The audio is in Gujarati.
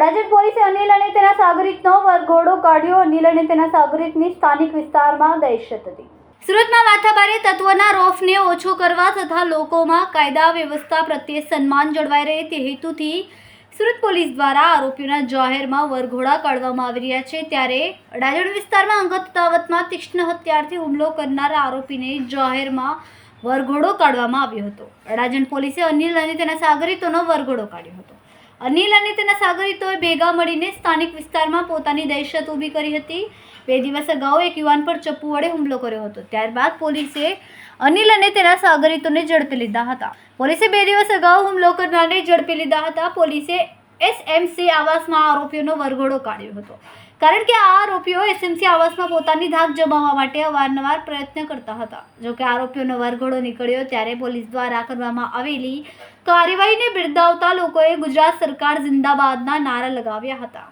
પોલીસે અનિલ અને તેના સાગરિતનો વરઘોડો કાઢ્યો. અનિલ અને તેના સાગરિતની સ્થાનિક વિસ્તારમાં દહેશત હતી. સુરતમાં માથાભારે તત્વોના રોફને ઓછો કરવા તથા લોકોમાં કાયદા વ્યવસ્થા પ્રત્યે સન્માન જળવાઈ રહે તે હેતુથી સુરત પોલીસ દ્વારા આરોપીઓના જાહેરમાં વરઘોડા કાઢવામાં આવી રહ્યા છે. ત્યારે અડાજણ વિસ્તારમાં અંગત દાવતમાં તીક્ષ્ણ હત્યારથી હુમલો કરનાર આરોપીને જાહેરમાં વરઘોડો કાઢવામાં આવ્યો હતો. અડાજણ પોલીસે અનિલ અને તેના સાગરીતોનો વરઘોડો કાઢ્યો હતો. અનિલ અને તેના સાગરીતોએ ભેગા મળીને સ્થાનિક વિસ્તારમાં પોતાની દહેશત ઊભી કરી હતી. બે દિવસ અગાઉ એક યુવાન પર ચપ્પુ વડે હુમલો કર્યો હતો. ત્યારબાદ પોલીસે અનિલ અને તેના સાગરીતોને ઝડપી લીધા હતા. પોલીસે બે દિવસ અગાઉ હુમલો કરનારને ઝડપી લીધા હતા. પોલીસે એસએમસી આવાસમાં આરોપીઓનો વરઘોડો કાઢ્યો હતો. કારણ કે આ આરોપીઓ એસએમસી આવાસમાં પોતાની ધાક જમાવવા માટે અવારનવાર પ્રયત્ન કરતા હતા. જોકે આરોપીઓનો વરઘોડો નીકળ્યો ત્યારે પોલીસ દ્વારા કરવામાં આવેલી કાર્યવાહીને બિરદાવતા લોકોએ ગુજરાત સરકાર જિંદાબાદના નારા લગાવ્યા હતા.